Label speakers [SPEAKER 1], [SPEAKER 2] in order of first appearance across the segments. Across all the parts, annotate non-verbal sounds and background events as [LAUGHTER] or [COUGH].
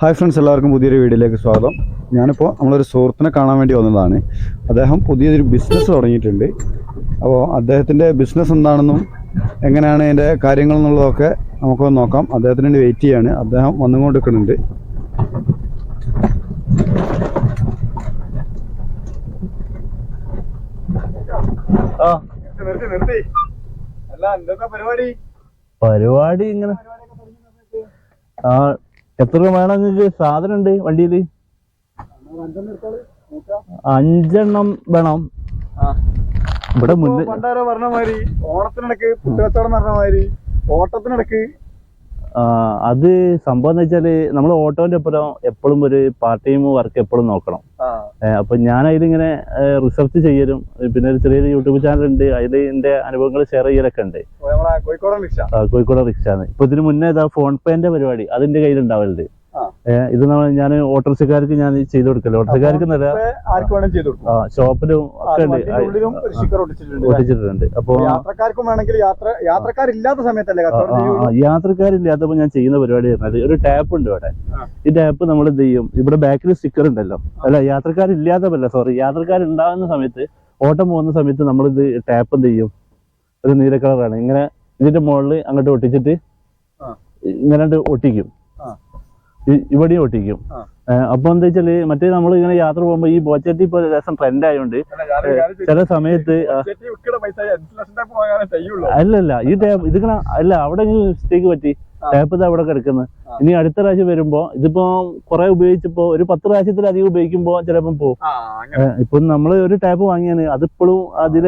[SPEAKER 1] Hi friends എല്ലാവർക്കും പുതിയൊരു വീഡിയോയിലേക്ക് സ്വാഗതം. ഞാനിപ്പോൾ നമ്മളൊരു സുഹൃത്തിനെ കാണാൻ വേണ്ടി വന്നതാണ്. അദ്ദേഹം പുതിയൊരു ബിസിനസ് തുടങ്ങിയിട്ടുണ്ട്. അപ്പോൾ അദ്ദേഹത്തിന്റെ ബിസിനസ് എന്താണെന്നും എങ്ങനെയാണ് അതിന്റെ കാര്യങ്ങൾ എന്നുള്ളതൊക്കെ നമുക്കൊന്ന് നോക്കാം. അദ്ദേഹത്തിന് വേണ്ടി വെയിറ്റ് ചെയ്യാണ്. അദ്ദേഹം വന്നുകൊണ്ട് നിൽക്കുന്നുണ്ട്
[SPEAKER 2] ആ.
[SPEAKER 1] നിർത്തി നിർത്തി. അല്ല എന്തൊക്കെ പരിപാടി?
[SPEAKER 2] പരിപാടി ഇങ്ങനെ. ആ എത്ര രൂപ വേണം നിങ്ങൾക്ക്? സാധനം ഉണ്ട് വണ്ടിയിൽ അഞ്ചെണ്ണം വേണം. ഇവിടെ മുന്നേ
[SPEAKER 1] പറഞ്ഞ മാതിരി ഓണത്തിനിടക്ക് പുട്ടുകച്ചവടം പറഞ്ഞ മാതിരി ഓട്ടത്തിനിടക്ക്
[SPEAKER 2] അത് സംഭവം എന്ന് വെച്ചാൽ നമ്മൾ ഓട്ടോന്റെ ഒപ്പം എപ്പോഴും ഒരു പാർട്ട് ടൈം വർക്ക് എപ്പോഴും നോക്കണം. അപ്പൊ ഞാൻ അതിലിങ്ങനെ റിസർച്ച് ചെയ്യലും. പിന്നെ ഒരു ചെറിയൊരു യൂട്യൂബ് ചാനൽ ഉണ്ട്. അതിൽ എന്റെ അനുഭവങ്ങൾ ഷെയർ ചെയ്യലൊക്കെ ഉണ്ട്.
[SPEAKER 1] കോഴിക്കോട് റിക്ഷ.
[SPEAKER 2] കോഴിക്കോട് റിക്ഷാന്ന്. ഇപ്പൊ ഇതിന് മുന്നേ ഇതാ ഫോൺ പേന്റെ പരിപാടി. അതിന്റെ കയ്യിലുണ്ടാവലുണ്ട്. ഇത് ഞാൻ ഓട്ടോറിക്ഷക്കാർക്ക് ഞാൻ ചെയ്തു കൊടുക്കല്ലോ ഓട്ടോറിക്ഷക്കാർക്ക് ആ ഷോപ്പിലും ഒക്കെ ഉണ്ട്.
[SPEAKER 1] ഒട്ടിച്ചിട്ടുണ്ട്.
[SPEAKER 2] അപ്പൊ
[SPEAKER 1] യാത്രക്കാർക്കും വേണമെങ്കിൽ യാത്രക്കാരില്ലാത്ത സമയത്തല്ലേ
[SPEAKER 2] യാത്രക്കാരില്ലാത്തപ്പോ ഞാൻ ചെയ്യുന്ന പരിപാടി പറഞ്ഞാൽ ഒരു ടാപ്പ് ഉണ്ട് ഇവിടെ. ഈ ടാപ്പ് നമ്മൾ എന്ത് ചെയ്യും? ഇവിടെ ബാക്കിൽ സ്റ്റിക്കർ ഉണ്ടല്ലോ. അല്ല യാത്രക്കാരില്ലാത്തപ്പല്ല സോറി യാത്രക്കാരുണ്ടാകുന്ന സമയത്ത് ഓട്ടം പോകുന്ന സമയത്ത് നമ്മൾ ഇത് ടാപ്പ് എന്ത് ചെയ്യും? ഒരു നീല കളറാണ്. ഇങ്ങനെ ഇതിന്റെ മുകളിൽ അങ്ങോട്ട് ഒട്ടിച്ചിട്ട് ഇങ്ങനെ ഒട്ടിക്കും.
[SPEAKER 1] ആ.
[SPEAKER 2] ഇ- ഇവിടെയും ഒട്ടിക്കും. അപ്പൊ എന്താ വെച്ചാൽ മറ്റേ നമ്മൾ ഇങ്ങനെ യാത്ര പോകുമ്പോ ഈ ബോച്ചട്ടി ഇപ്പൊ രസം ട്രെൻഡ് ആയതുകൊണ്ട് ചില സമയത്ത് അല്ലല്ല ഈ ടേപ്പ് ഇതിങ്ങനെ അല്ല അവിടെ മിസ്റ്റേക്ക് പറ്റി? ടേപ്പ് ഇത് അവിടെ കിടക്കുന്നത് ഇനി അടുത്ത പ്രാവശ്യം വരുമ്പോ ഇതിപ്പോ കുറെ ഉപയോഗിച്ചപ്പോ ഒരു പത്ത് പ്രാവശ്യത്തിലധികം ഉപയോഗിക്കുമ്പോ ചിലപ്പം പോകും ഇപ്പൊ നമ്മൾ ഒരു ടാപ്പ് വാങ്ങിയാണ് അതിപ്പോഴും അതിൽ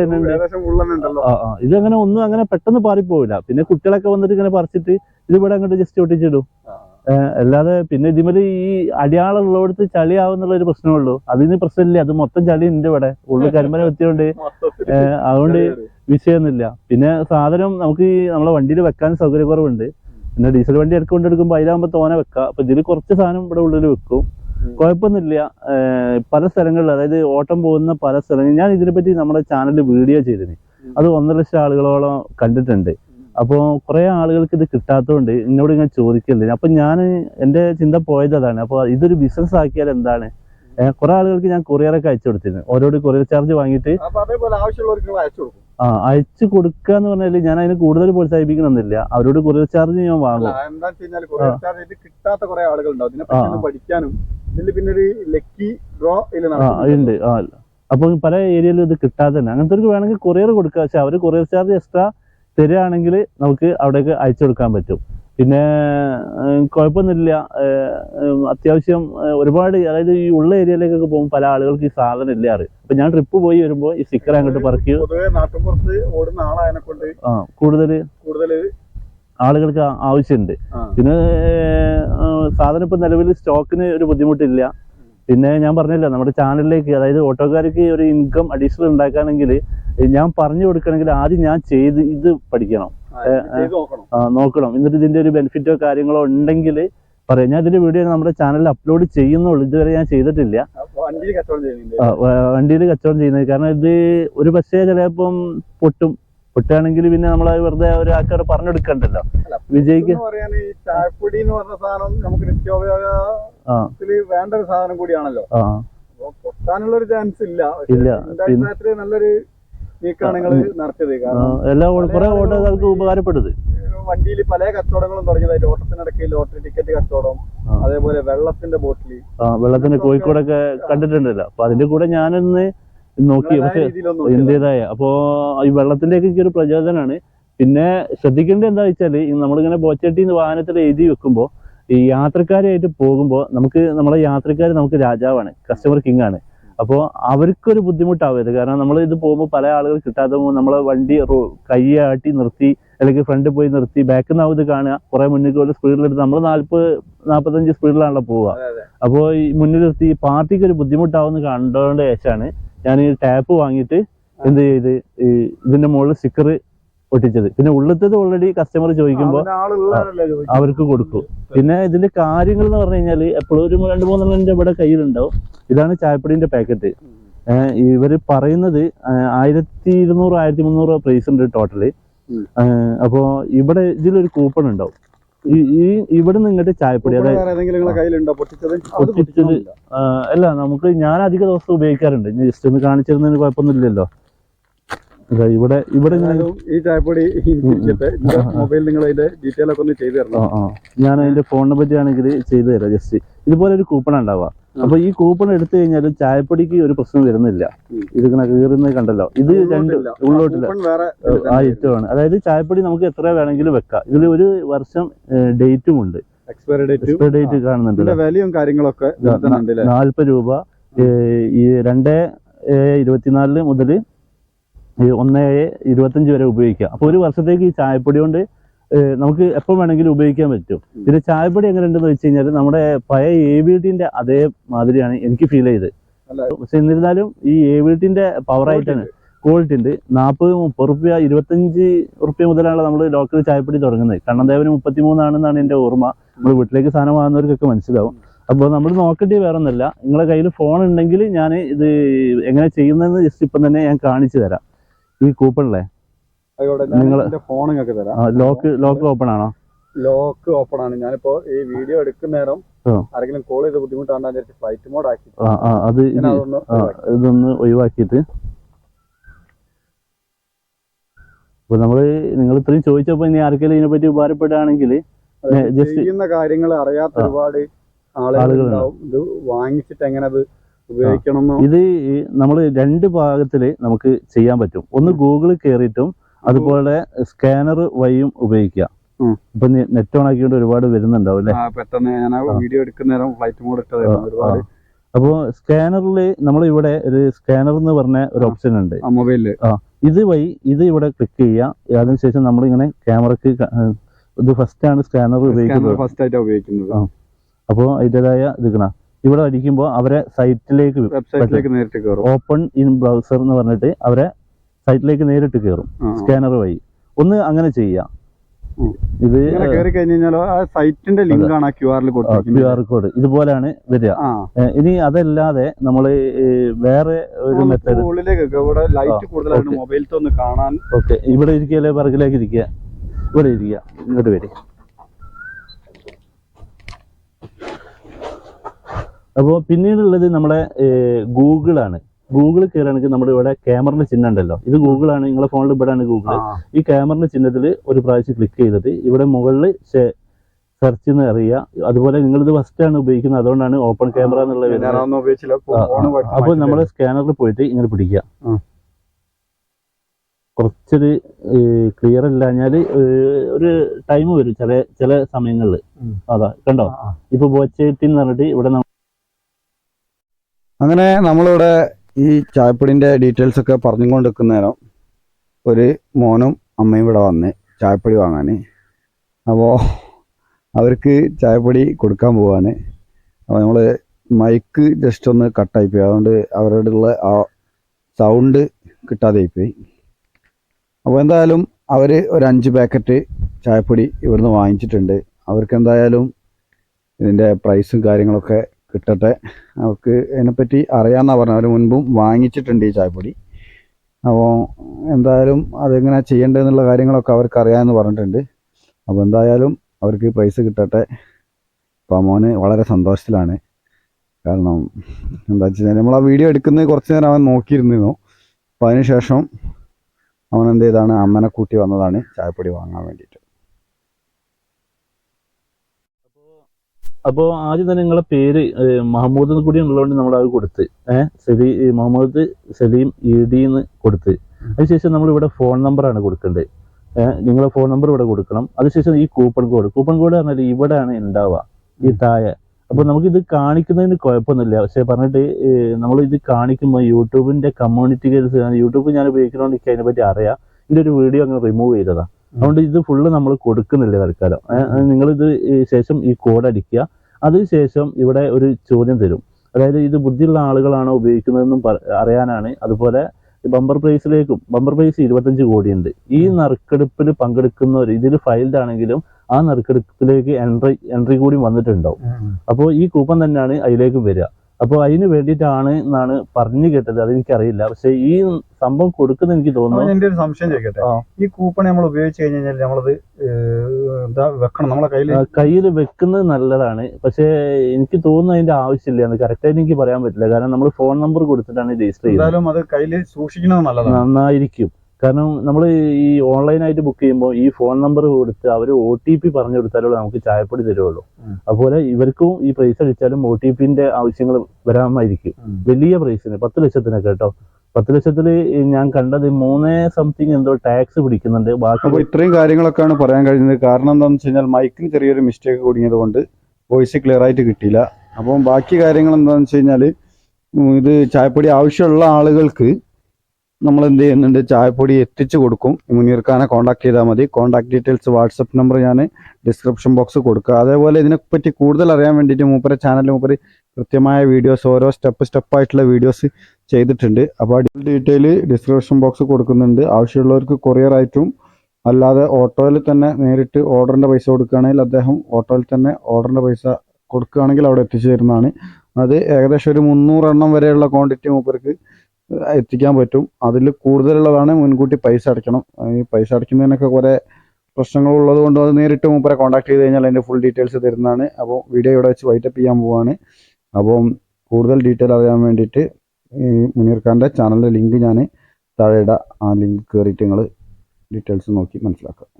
[SPEAKER 2] ഇതങ്ങനെ ഒന്നും അങ്ങനെ പെട്ടെന്ന് പാറിപ്പോവില്ല. പിന്നെ കുട്ടികളൊക്കെ വന്നിട്ട് ഇങ്ങനെ പറിച്ചിട്ട് ഇത് ഇവിടെ അങ്ങോട്ട് ജസ്റ്റ് ഒട്ടിച്ചിടും. അല്ലാതെ പിന്നെ ഇതിമതി ഈ അടിയാളം ചളി ചളിയാവുന്നുള്ള ഒരു പ്രശ്നമേ ഉള്ളൂ അതിന് പ്രശ്നമില്ല. അത് മൊത്തം ചളി ഉണ്ട് ഇവിടെ. ഉള്ളു കരിമന വെത്തിയോണ്ട് [LAUGHS] അതുകൊണ്ട് വിഷയമൊന്നുമില്ല പിന്നെ സാധനം നമുക്ക് ഈ നമ്മളെ വണ്ടിയിൽ വെക്കാൻ സൗകര്യക്കുറവുണ്ട്. പിന്നെ ഡീസൽ വണ്ടി ഇടയ്ക്ക് കൊണ്ടെടുക്കുമ്പോൾ അതിലാകുമ്പോൾ തോനെ വെക്കാം. അപ്പൊ ഇതിൽ കുറച്ച് സാധനം ഇവിടെ ഉള്ളിൽ വെക്കും. കുഴപ്പമൊന്നുമില്ല. പല സ്ഥലങ്ങളിൽ അതായത് ഓട്ടം പോകുന്ന പല സ്ഥലങ്ങളിൽ ഞാൻ ഇതിനെപ്പറ്റി നമ്മുടെ ചാനലിൽ വീഡിയോ ചെയ്തിന്. അത് ഒന്നര ലക്ഷം ആളുകളോളം കണ്ടിട്ടുണ്ട്. അപ്പോൾ കുറേ ആളുകൾക്ക് ഇത് കിട്ടാത്തതുകൊണ്ട് എന്നോട് ഇങ്ങനെ ചോദിക്കല്ലേ അപ്പൊ ഞാൻ എന്റെ ചിന്ത പോയത് അതാണ്. അപ്പോൾ ഇതൊരു ബിസിനസ് ആക്കിയാൽ എന്താണ്? കുറെ ആളുകൾക്ക് ഞാൻ കൊറിയറൊക്കെ അയച്ചു കൊടുത്തിരുന്നു. ഓരോട് കൊറിയർ ചാർജ് വാങ്ങിയിട്ട് ആ അയച്ചു കൊടുക്കുക എന്ന് പറഞ്ഞാൽ ഞാൻ അതിന് കൂടുതൽ പ്രോത്സാഹിപ്പിക്കണമെന്നില്ല. അവരോട് കൊറിയർ ചാർജ് ഞാൻ വാങ്ങും.
[SPEAKER 1] കിട്ടാത്ത കുറെ ആളുകളുണ്ടാവും. പഠിക്കാനും ഇതിൽ പിന്നെ ഒരു ലക്കി ഡ്രോ
[SPEAKER 2] ഉണ്ട്. ആ അപ്പോൾ പല ഏരിയയിലും ഇത് കിട്ടാതെ തന്നെ അങ്ങനത്തെ വേണമെങ്കിൽ കൊറിയർ കൊടുക്കുക. പക്ഷെ അവർ കൊറിയർ ചാർജ് എക്സ്ട്രാ തരികയാണെങ്കിൽ നമുക്ക് അവിടേക്ക് അയച്ചു കൊടുക്കാൻ പറ്റും. പിന്നെ കുഴപ്പമൊന്നുമില്ല. അത്യാവശ്യം ഒരുപാട് അതായത് ഈ ഉള്ള ഏരിയയിലേക്കൊക്കെ പോകുമ്പോൾ പല ആളുകൾക്ക് ഈ സാധനം ഇല്ല അറിയും. അപ്പൊ ഞാൻ ട്രിപ്പ് പോയി വരുമ്പോൾ ഈ സ്റ്റിക്കർ അങ്ങോട്ട് പറക്കി.
[SPEAKER 1] ഓടുന്ന ആളായതിനെ കൊണ്ട്
[SPEAKER 2] ആ കൂടുതൽ
[SPEAKER 1] കൂടുതൽ
[SPEAKER 2] ആളുകൾക്ക് ആവശ്യമുണ്ട്. പിന്നെ സാധനം ഇപ്പൊ നിലവിൽ സ്റ്റോക്കിന് ഒരു ബുദ്ധിമുട്ടില്ല. പിന്നെ ഞാൻ പറഞ്ഞില്ല നമ്മുടെ ചാനലിലേക്ക് അതായത് ഓട്ടോക്കാർക്ക് ഒരു ഇൻകം അഡീഷണൽ ഉണ്ടാക്കാണെങ്കിൽ ഞാൻ പറഞ്ഞു കൊടുക്കണമെങ്കിൽ ആദ്യം ഞാൻ ചെയ്ത് ഇത് പഠിക്കണം.
[SPEAKER 1] നോക്കണം.
[SPEAKER 2] എന്നിട്ട് ഇതിന്റെ ഒരു ബെനിഫിറ്റോ കാര്യങ്ങളോ ഉണ്ടെങ്കിൽ പറയാം. ഞാൻ ഇതിന്റെ വീഡിയോ നമ്മുടെ ചാനലിൽ അപ്ലോഡ് ചെയ്യുന്നുള്ളൂ. ഇതുവരെ ഞാൻ ചെയ്തിട്ടില്ല.
[SPEAKER 1] വണ്ടിയിൽ കച്ചവടം
[SPEAKER 2] ചെയ്യുന്നത്. കാരണം ഇത് ഒരു പക്ഷേ ചിലപ്പം പൊട്ടും. പൊട്ടുകയാണെങ്കിൽ പിന്നെ നമ്മൾ വെറുതെ ഒരാൾക്കാർ പറഞ്ഞെടുക്കണ്ടല്ലോ. വിജയിക്ക്
[SPEAKER 1] ചായപ്പൊടി എന്ന് പറഞ്ഞ സാധനം നമുക്ക് നിത്യോപയോഗത്തിൽ വേണ്ട ഒരു സാധനം കൂടിയാണല്ലോ. പൊട്ടാനുള്ള ഒരു ചാൻസ് ഇല്ല.
[SPEAKER 2] ഇല്ല.
[SPEAKER 1] നല്ലൊരു
[SPEAKER 2] എല്ലാ കുറെ ഓട്ടോക്കാർക്ക് ഉപകാരപ്പെടുത്
[SPEAKER 1] വണ്ടിയിൽ പല കച്ചവടങ്ങളും തുടങ്ങിയതായിട്ട് ഓട്ടത്തിനിടയ്ക്ക് ലോട്ടറി ടിക്കറ്റ് കച്ചവടം അതേപോലെ വെള്ളത്തിന്റെ ബോട്ടിൽ.
[SPEAKER 2] ആ വെള്ളത്തിന് കോഴിക്കോടൊക്കെ കണ്ടിട്ടുണ്ടല്ലോ. അപ്പൊ അതിന്റെ കൂടെ ഞാനൊന്ന് നോക്കി പക്ഷെ എന്റേതായ അപ്പോ ഈ വെള്ളത്തിന്റെ ഒക്കെ ഒരു പ്രചോദനമാണ് പിന്നെ ശ്രദ്ധിക്കേണ്ടത് എന്താ വെച്ചാൽ നമ്മളിങ്ങനെ ബോച്ചട്ടി വാഹനത്തിൽ എഴുതി വെക്കുമ്പോൾ ഈ യാത്രക്കാരായിട്ട് പോകുമ്പോൾ നമുക്ക് നമ്മളെ യാത്രക്കാർ നമുക്ക് രാജാവാണ് കസ്റ്റമർ കിങ് ആണ്. അപ്പോൾ അവർക്കൊരു ബുദ്ധിമുട്ടാവരുത്. കാരണം നമ്മൾ ഇത് പോകുമ്പോൾ പല ആളുകൾ കിട്ടാതെ പോകുമ്പോൾ നമ്മളെ വണ്ടി റോ- കൈയാട്ടി നിർത്തി അല്ലെങ്കിൽ ഫ്രണ്ട് പോയി നിർത്തി ബാക്കിൽ നിന്നാവും ഇത് കാണുക. കുറെ മുന്നിൽ പോലെ സ്പീഡിലെടുത്ത് നമ്മൾ നാൽപ്പത് നാൽപ്പത്തഞ്ച് സ്പീഡിലാണല്ലോ പോവുക. അപ്പോൾ ഈ മുന്നിൽ നിർത്തി പാർട്ടിക്ക് ഒരു ബുദ്ധിമുട്ടാവുന്ന കണ്ടോണ്ട് ശേഷമാണ് ഞാൻ ഈ ടാപ്പ് വാങ്ങിയിട്ട് എന്ത് ചെയ്ത് ഈ ഇതിന്റെ മുകളിൽ സ്റ്റിക്കർ ഒട്ടിച്ചത് പിന്നെ ഉള്ളത്തത് ഓൾറെഡി കസ്റ്റമർ ചോദിക്കുമ്പോൾ അവർക്ക് കൊടുക്കും. പിന്നെ ഇതിന്റെ കാര്യങ്ങൾ എന്ന് പറഞ്ഞു കഴിഞ്ഞാൽ എപ്പോഴും ഒരു രണ്ട് മൂന്നെണ്ണം ഇവിടെ കയ്യിലുണ്ടാവും. ഇതാണ് ചായപ്പൊടിന്റെ പാക്കറ്റ്
[SPEAKER 1] ഇവർ
[SPEAKER 2] ഇവർ പറയുന്നത് ആയിരത്തി ഇരുന്നൂറ് ആയിരത്തി മുന്നൂറ് പ്രൈസ് ഉണ്ട്
[SPEAKER 1] ടോട്ടൽ
[SPEAKER 2] അപ്പോ ഇവിടെ ഇതിലൊരു കൂപ്പൺ ഉണ്ടാവും. ഈ ഇവിടെ നിന്ന് ഇങ്ങോട്ട് ചായപ്പൊടി അതായത്
[SPEAKER 1] പൊട്ടിച്ചത്?
[SPEAKER 2] അല്ല നമുക്ക് ഞാൻ അധിക ദിവസം ഉപയോഗിക്കാറുണ്ട്. ജസ്റ്റ് ഒന്ന് കാണിച്ചിരുന്നതിന് കുഴപ്പമൊന്നുമില്ലല്ലോ. ഇവിടെ ഇവിടെ
[SPEAKER 1] ഈ ചായപ്പൊടി. മൊബൈൽ നിങ്ങൾ അതിന്റെ ഡീറ്റെയിൽ ഒക്കെ ഒന്ന് ചെയ്തു തരണം.
[SPEAKER 2] ഞാൻ അതിന്റെ ഫോണിനെ പറ്റിയാണെങ്കിൽ ചെയ്തു തരാം ജസ്റ്റ് ഇതുപോലെ ഒരു കൂപ്പൺ ഉണ്ടാവുക അപ്പൊ ഈ കൂപ്പൺ എടുത്തു കഴിഞ്ഞാൽ ചായപ്പൊടിക്ക് ഒരു പ്രശ്നം വരുന്നില്ല.
[SPEAKER 1] ഇത്
[SPEAKER 2] ഇതിങ്ങനെ കീറുന്നത് കണ്ടല്ലോ. ഇത് രണ്ട്
[SPEAKER 1] ഉള്ളോട്ടില്ല.
[SPEAKER 2] ആ ഏറ്റവും അതായത് ചായപ്പൊടി നമുക്ക് എത്ര വേണമെങ്കിലും വെക്കാം. ഇതിൽ ഒരു വർഷം ഡേറ്റും ഉണ്ട്.
[SPEAKER 1] എക്സ്പയറി ഡേറ്റ് ഇതിന്റെ വിലയും കാര്യങ്ങളൊക്കെ
[SPEAKER 2] നാല്പത് രൂപ ഈ രണ്ട് ഇരുപത്തിനാലിന് മുതൽ ഒന്ന് ഏഴ് ഇരുപത്തഞ്ച് വരെ ഉപയോഗിക്കാം അപ്പോൾ ഒരു വർഷത്തേക്ക് ഈ ചായപ്പൊടി കൊണ്ട് നമുക്ക് എപ്പോൾ വേണമെങ്കിലും ഉപയോഗിക്കാൻ പറ്റും. പിന്നെ ചായപ്പൊടി എങ്ങനെ ഉണ്ടെന്ന് വെച്ച് കഴിഞ്ഞാൽ നമ്മുടെ പഴയ എ വി ടിന്റെ അതേ മാതിരിയാണ് എനിക്ക് ഫീൽ ചെയ്ത് പക്ഷെ എന്നിരുന്നാലും ഈ എ വി ടിന്റെ പവർ ആയിട്ടാണ്. ക്വാളിറ്റി ഉണ്ട്. നാൽപ്പത് മുപ്പത് റുപ്യ ഇരുപത്തഞ്ച് റുപ്യ മുതലാണ് നമ്മൾ ലോക്കൽ ചായപ്പൊടി തുടങ്ങുന്നത്. കണ്ണന്തേവന് മുപ്പത്തിമൂന്നാണെന്നാണ് എന്റെ ഓർമ്മ. നമ്മൾ വീട്ടിലേക്ക് സാധനം വാങ്ങുന്നവർക്കൊക്കെ മനസ്സിലാവും. അപ്പോൾ നമ്മൾ നോക്കേണ്ടി വേറെ ഒന്നല്ല നിങ്ങളെ കയ്യിൽ ഫോൺ ഉണ്ടെങ്കിൽ ഞാൻ ഇത് എങ്ങനെ ചെയ്യുന്നതെന്ന് ജസ്റ്റ് ഇപ്പം തന്നെ ഞാൻ കാണിച്ചു തരാം. ഈ കൂപ്പണിലെ
[SPEAKER 1] ആയിക്കോട്ടെ
[SPEAKER 2] നിങ്ങള്-
[SPEAKER 1] ഞാൻ ഫോൺ നിങ്ങൾക്ക് തരാം.
[SPEAKER 2] ലോക്ക് ലോക്ക് ഓപ്പൺ ആണോ?
[SPEAKER 1] ലോക്ക് ഓപ്പൺ ആണ്. ഞാനിപ്പോ ഈ വീഡിയോ എടുക്കുന്ന നേരം
[SPEAKER 2] ആരെങ്കിലും
[SPEAKER 1] കോൾ ചെയ്ത് ബുദ്ധിമുട്ടാണ്ടാ വിചാരിച്ച് ഫ്ലൈറ്റ് മോഡ് ആക്കി
[SPEAKER 2] അത് ഇതൊന്ന് ഒഴിവാക്കിയിട്ട്. അപ്പൊ നമ്മൾ നിങ്ങൾ ഇത്രയും ചോദിച്ചപ്പോ ഇനി ആർക്കെങ്കിലും ഇതിനെ
[SPEAKER 1] പറ്റി
[SPEAKER 2] ഉപകാരപ്പെടുകയാണെങ്കിൽ
[SPEAKER 1] ചെയ്യുന്ന കാര്യങ്ങൾ അറിയാത്ത. ഒരുപാട് ആളുകൾ ഇത് വാങ്ങിച്ചിട്ട് എങ്ങനെ അത് ഉപയോഗിക്കണം
[SPEAKER 2] ഇത് നമ്മൾ രണ്ട് ഭാഗത്തിൽ നമുക്ക് ചെയ്യാൻ പറ്റും. ഒന്ന് ഗൂഗിളിൽ കയറിയിട്ടും അതുപോലെ സ്കാനർ വഴിയും ഉപയോഗിക്കാം. ഇപ്പൊ നെറ്റ് ഓൺ ആക്കിയിട്ട് ഒരുപാട് വരുന്നുണ്ടാവും അല്ലെ?
[SPEAKER 1] പെട്ടെന്ന് ഞാൻ. വീഡിയോ എടുക്കുന്ന നേരം ഫ്ലൈറ്റ് മോഡ് ഇട്ടതായിരുന്നു. ഒരുപാട്.
[SPEAKER 2] അപ്പോൾ സ്കാനറിൽ നമ്മൾ ഇവിടെ ഒരു സ്കാനർ എന്ന് പറഞ്ഞ ഒരു ഓപ്ഷൻ ഉണ്ട്.
[SPEAKER 1] ആ
[SPEAKER 2] ഇത് വഴി ഇത് ഇവിടെ ക്ലിക്ക് ചെയ്യുക. അതിനുശേഷം നമ്മളിങ്ങനെ ക്യാമറക്ക് ഇത് ഫസ്റ്റ് ആണ് സ്കാനർ ഉപയോഗിക്കുന്നത്.
[SPEAKER 1] ഫസ്റ്റ് ആയിട്ടാണ് ഉപയോഗിക്കുന്നത്.
[SPEAKER 2] അപ്പോൾ അതിന്റെതായ ഇത് ഇവിടെ അടിക്കുമ്പോൾ അവരെ സൈറ്റിലേക്ക്
[SPEAKER 1] വെബ്സൈറ്റിലേക്ക് നേരിട്ട് കയറും.
[SPEAKER 2] ഓപ്പൺ ഇൻ ബ്രൗസർ എന്ന് പറഞ്ഞിട്ട് അവരെ സൈറ്റിലേക്ക് നേരിട്ട് കയറും. സ്കാനർ വഴി. ഒന്ന് അങ്ങനെ ചെയ്യാം. ഇത്
[SPEAKER 1] കയറി കഴിഞ്ഞാലോ ആ സൈറ്റിന്റെ ലിങ്ക് ആണ് ക്യു ആറിൽ
[SPEAKER 2] ക്യു
[SPEAKER 1] കൊടുത്തിരിക്കുന്നത്.
[SPEAKER 2] ആർ കോഡ് ഇതുപോലെയാണ് വരിക. ഇനി അതല്ലാതെ നമ്മൾ വേറെ ഒരു മെത്തേഡ്
[SPEAKER 1] ഇവിടെ ലൈറ്റ് കൂടുതലായിട്ട്. മൊബൈലത്തെ ഒന്ന് കാണാൻ
[SPEAKER 2] ഓക്കെ ഇവിടെ ഇരിക്കുകയല്ലേ പിറകിലേക്ക് ഇരിക്കുക. ഇവിടെ ഇരിക്കുക. ഇങ്ങോട്ട് വരും അപ്പോൾ പിന്നീടുള്ളത് നമ്മുടെ ഗൂഗിളാണ്. ഗൂഗിൾ കയറുകയാണെങ്കിൽ നമ്മുടെ ഇവിടെ ക്യാമറിന്റെ ചിഹ്നം ഉണ്ടല്ലോ. ഇത് ഗൂഗിളാണ് നിങ്ങളെ ഫോണിൽ ഇവിടെയാണ് ഗൂഗിൾ ഈ ക്യാമറിന്റെ ചിഹ്നത്തിൽ ഒരു പ്രാവശ്യം ക്ലിക്ക് ചെയ്തിട്ട് ഇവിടെ മുകളിൽ സെർച്ച് എന്ന് അറിയുക. അതുപോലെ നിങ്ങൾ ഇത് ഫസ്റ്റ് ആണ് ഉപയോഗിക്കുന്നത്. അതുകൊണ്ടാണ് ഓപ്പൺ ക്യാമറ എന്നുള്ള അപ്പൊ. അപ്പോൾ നമ്മൾ സ്കാനറിൽ പോയിട്ട് ഇങ്ങനെ പിടിക്കുക. കുറച്ചൊരു ക്ലിയർ അല്ലാഞ്ഞാൽ ഒരു ടൈം വരും. ചില ചില സമയങ്ങളിൽ. അതാ കണ്ടോ? ഇപ്പൊ ബോച്ചേറ്റിന്ന് പറഞ്ഞിട്ട് ഇവിടെ
[SPEAKER 1] അങ്ങനെ നമ്മളിവിടെ ഈ ചായപ്പൊടിന്റെ ഡീറ്റെയിൽസ് ഒക്കെ പറഞ്ഞുകൊണ്ട് നിൽക്കുന്ന നേരം ഒരു മോനും അമ്മയും ഇവിടെ വന്ന് ചായപ്പൊടി വാങ്ങാൻ അപ്പോൾ അവർക്ക് ചായപ്പൊടി കൊടുക്കാൻ പോവാണ്. അപ്പോൾ നമ്മൾ മൈക്ക് ജസ്റ്റ് ഒന്ന് കട്ടായി പോയി. അതുകൊണ്ട് അവരോടുള്ള ആ സൗണ്ട് കിട്ടാതെ പോയി. അപ്പോൾ എന്തായാലും അവർ ഒരു അഞ്ച് പാക്കറ്റ് ചായപ്പൊടി ഇവിടുന്ന് വാങ്ങിച്ചിട്ടുണ്ട്. അവർക്ക് എന്തായാലും ഇതിന്റെ പ്രൈസും കാര്യങ്ങളൊക്കെ കിട്ടട്ടെ. അവർക്ക് അതിനെപ്പറ്റി അറിയാമെന്ന് പറഞ്ഞത്. അവർ മുൻപും വാങ്ങിച്ചിട്ടുണ്ട് ഈ ചായപ്പൊടി. അപ്പോൾ എന്തായാലും അതെങ്ങനെ ചെയ്യേണ്ടതെന്നുള്ള കാര്യങ്ങളൊക്കെ അവർക്ക് അറിയാമെന്ന് പറഞ്ഞിട്ടുണ്ട്. അപ്പോൾ എന്തായാലും അവർക്ക് പൈസ കിട്ടട്ടെ. അപ്പോൾ മോന് വളരെ സന്തോഷത്തിലാണ്. കാരണം എന്താ വെച്ച് നമ്മൾ ആ വീഡിയോ എടുക്കുന്നത് കുറച്ച് നേരം അവൻ നോക്കിയിരുന്നിരുന്നു. അപ്പോൾ അതിനുശേഷം അവൻ എന്ത് ചെയ്താണ്? അമ്മനെ കൂട്ടി വന്നതാണ് ചായപ്പൊടി വാങ്ങാൻ വേണ്ടിയിട്ട്.
[SPEAKER 2] അപ്പോൾ ആദ്യം തന്നെ നിങ്ങളെ പേര് മഹമ്മൂദ് കൂടി ഉള്ളതുകൊണ്ട് നമ്മൾ അത് കൊടുത്ത് ഏഹ് സലീ മുഹമ്മദ് സലീം ഇ ഡി എന്ന് കൊടുത്ത്. അതിനുശേഷം നമ്മൾ ഇവിടെ ഫോൺ നമ്പറാണ് കൊടുക്കേണ്ടത് നിങ്ങളെ ഫോൺ നമ്പർ ഇവിടെ കൊടുക്കണം. അതിനുശേഷം ഈ കൂപ്പൺ കോഡ് കൂപ്പൺ കോഡ് പറഞ്ഞാൽ ഇവിടെയാണ് ഉണ്ടാവുക ഈ താഴെ. അപ്പോൾ ഇത് കാണിക്കുന്നതിന് കുഴപ്പമൊന്നുമില്ല. പക്ഷെ പറഞ്ഞിട്ട് നമ്മൾ ഇത് കാണിക്കുമ്പോൾ യൂട്യൂബിന്റെ കമ്മ്യൂണിറ്റി യൂട്യൂബ് ഞാൻ ഉപയോഗിക്കുന്നതുകൊണ്ട് എനിക്ക് അതിനെപ്പറ്റി അറിയാം. ഇതിന്റെ ഒരു വീഡിയോ അങ്ങ് റിമൂവ് ചെയ്തതാണ് അതുകൊണ്ട് ഇത് ഫുള്ള് നമ്മൾ കൊടുക്കുന്നില്ല തൽക്കാലം. ഇത് ശേഷം ഈ കോഡ് അടിക്കുക. അതിനുശേഷം ഇവിടെ ഒരു ചോദ്യം തരും. അതായത് ഇത് ബുദ്ധിയുള്ള ആളുകളാണോ ഉപയോഗിക്കുന്നതെന്നും അറിയാനാണ്. അതുപോലെ ബമ്പർ പ്രൈസിലേക്കും ബമ്പർ പ്രൈസ് ഇരുപത്തഞ്ച് കോടിയുണ്ട്. ഈ നറുക്കെടുപ്പിൽ പങ്കെടുക്കുന്നവർ ഇതിൽ ഫൈൽഡ് ആണെങ്കിലും ആ നറുക്കെടുപ്പിലേക്ക് എൻട്രി എൻട്രി കൂടി വന്നിട്ടുണ്ടാവും. അപ്പോൾ ഈ കൂപ്പൺ തന്നെയാണ് അതിലേക്കും വരിക. അപ്പോൾ അതിന് വേണ്ടിയിട്ടാണ് എന്നാണ് പറഞ്ഞു കേട്ടത്. അതെനിക്കറിയില്ല. പക്ഷെ ഈ സംഭവം കൊടുക്കുന്ന എനിക്ക് തോന്നുന്നു.
[SPEAKER 1] എന്റെ ഒരു സംശയം ചോദിക്കട്ടെ? ഈ കൂപ്പൺ നമ്മൾ ഉപയോഗിച്ച് കഴിഞ്ഞ് കഴിഞ്ഞാൽ നമ്മളത് വെക്കണം? നമ്മളെ കയ്യിൽ
[SPEAKER 2] കയ്യിൽ വെക്കുന്നത് നല്ലതാണ്. പക്ഷേ എനിക്ക് തോന്നുന്നു അതിന്റെ ആവശ്യമില്ല എന്ന്. കറക്റ്റായിട്ട് എനിക്ക് പറയാൻ പറ്റില്ല. കാരണം നമ്മൾ ഫോൺ നമ്പർ കൊടുത്തിട്ടാണ് രജിസ്റ്റർ ചെയ്യുന്നത്.
[SPEAKER 1] അത് കയ്യിൽ സൂക്ഷിക്കുന്നത് നല്ലതാണ്.
[SPEAKER 2] നന്നായിരിക്കും. കാരണം നമ്മൾ ഈ ഓൺലൈനായിട്ട് ബുക്ക് ചെയ്യുമ്പോൾ ഈ ഫോൺ നമ്പർ കൊടുത്ത് അവർ ഒ ടി പി പറഞ്ഞു കൊടുത്താലുള്ള നമുക്ക് ചായപ്പൊടി തരുള്ളൂ. അതുപോലെ ഇവർക്കും ഈ പ്രൈസ് അടിച്ചാലും ഒ ടി പിന്റെ ആവശ്യങ്ങൾ വരാമായിരിക്കും. വലിയ പ്രൈസിന് പത്ത് ലക്ഷത്തിനൊക്കെ കേട്ടോ. പത്ത് ലക്ഷത്തിൽ ഞാൻ കണ്ടത് മൂന്നേ സംതിങ് എന്തോ ടാക്സ് പിടിക്കുന്നുണ്ട്. ബാക്കി
[SPEAKER 1] ഇത്രയും കാര്യങ്ങളൊക്കെയാണ് പറയാൻ കഴിയുന്നത് കാരണം എന്താണെന്ന് വെച്ച് കഴിഞ്ഞാൽ മൈക്കിന് ചെറിയൊരു മിസ്റ്റേക്ക് കുടുങ്ങിയത് കൊണ്ട് വോയിസ് ക്ലിയർ ആയിട്ട് കിട്ടിയില്ല. അപ്പം ബാക്കി കാര്യങ്ങൾ എന്താണെന്ന് വെച്ച് കഴിഞ്ഞാൽ ഇത് ചായപ്പൊടി ആവശ്യമുള്ള ആളുകൾക്ക് നമ്മൾ എന്ത് ചെയ്യുന്നുണ്ട്? ചായപ്പൊടി എത്തിച്ചു കൊടുക്കും. മുനീർ ഖാനെ കോൺടാക്ട് ചെയ്താൽ മതി. കോൺടാക്ട് ഡീറ്റെയിൽസ് വാട്സപ്പ് നമ്പർ ഞാൻ ഡിസ്ക്രിപ്ഷൻ ബോക്സ് കൊടുക്കുക. അതേപോലെ ഇതിനെപ്പറ്റി കൂടുതൽ അറിയാൻ വേണ്ടിയിട്ട് മൂപ്പരെ ചാനൽ മൂപ്പര് കൃത്യമായ വീഡിയോസ് ഓരോ സ്റ്റെപ്പ് സ്റ്റെപ്പായിട്ടുള്ള വീഡിയോസ് ചെയ്തിട്ടുണ്ട്. അപ്പോൾ ഡീറ്റെയിൽ ഡിസ്ക്രിപ്ഷൻ ബോക്സ് കൊടുക്കുന്നുണ്ട്. ആവശ്യമുള്ളവർക്ക് കൊറിയർ ആയിട്ടും അല്ലാതെ ഓട്ടോയിൽ തന്നെ നേരിട്ട് ഓർഡറിന്റെ പൈസ കൊടുക്കുകയാണെങ്കിൽ അദ്ദേഹം ഓട്ടോയിൽ തന്നെ ഓർഡറിന്റെ പൈസ കൊടുക്കുകയാണെങ്കിൽ അവിടെ എത്തിച്ചു തരുന്നതാണ്. അത് ഏകദേശം ഒരു മുന്നൂറെണ്ണം വരെയുള്ള ക്വാണ്ടിറ്റി മൂപ്പർക്ക് എത്തിക്കാൻ പറ്റും. അതിൽ കൂടുതലുള്ളതാണ് മുൻകൂട്ടി പൈസ അടയ്ക്കണം. ഈ പൈസ അടയ്ക്കുന്നതിനൊക്കെ കുറേ പ്രശ്നങ്ങളുള്ളത് കൊണ്ട് അത് നേരിട്ട് മൂപ്പരെ കോൺടാക്ട് ചെയ്ത് കഴിഞ്ഞാൽ അതിന്റെ ഫുൾ ഡീറ്റെയിൽസ് തരുന്നതാണ്. അപ്പോൾ വീഡിയോ ഇവിടെ വെച്ച് വൈറ്റപ്പ് ചെയ്യാൻ പോവാണ്. അപ്പം കൂടുതൽ ഡീറ്റെയിൽ അറിയാൻ വേണ്ടിയിട്ട് ഈ മുനീർ ഖാന്റെ ചാനലിന്റെ ലിങ്ക് ഞാൻ താഴെ ഇടാം. ആ ലിങ്ക് കയറിയിട്ട് നിങ്ങൾ ഡീറ്റെയിൽസ് നോക്കി മനസ്സിലാക്കുക.